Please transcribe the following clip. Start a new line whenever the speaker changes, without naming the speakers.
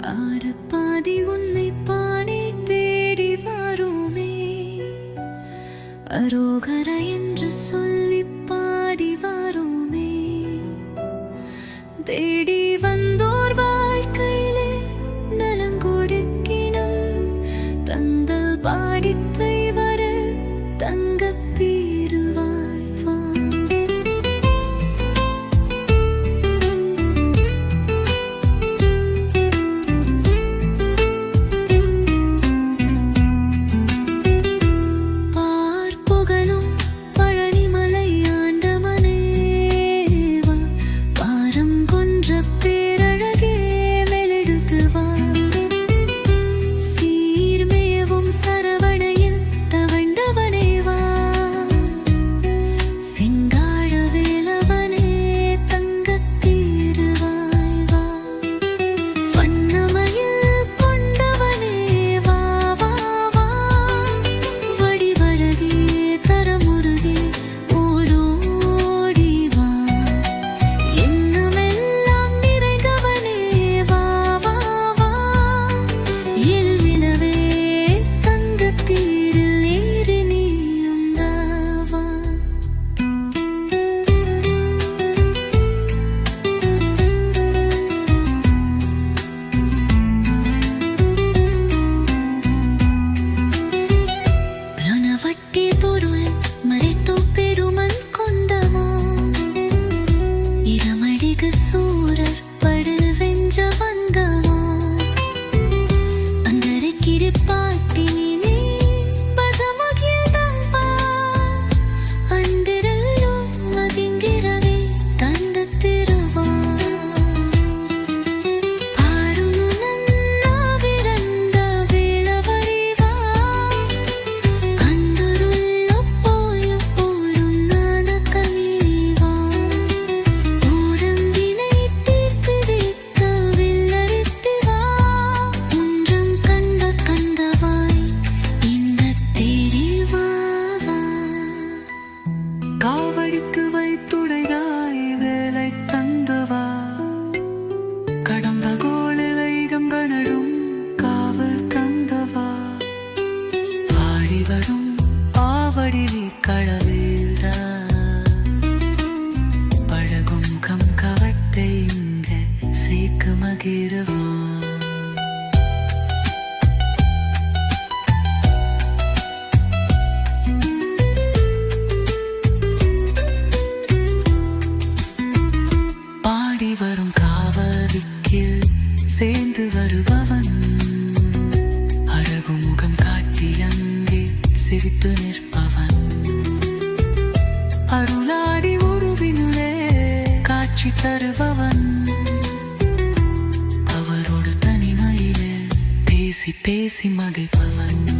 ஆடப்பாதி உன்னை பாடி தேடி வருமே. அரோகர என்று சொல்லி பாடி வருமே. தேடி வந்தோர் வாழ்க்கையிலே நலங்கொடுக்கினும் தந்தல்
பாடித்தைவரு தங்க Durul ஆவடி களவேல்ரா பழகும் கம் கவட்டை இங்க சேக்கு பாடி வரும் காவலிக்கில் சேர்ந்து வருபவன் சிரித்து நிற்பவன் அருளாடி உருவினுளே காட்சி தருபவன். அவரோடு தனிமையிலே பேசி பேசி மகிழ்பவன்.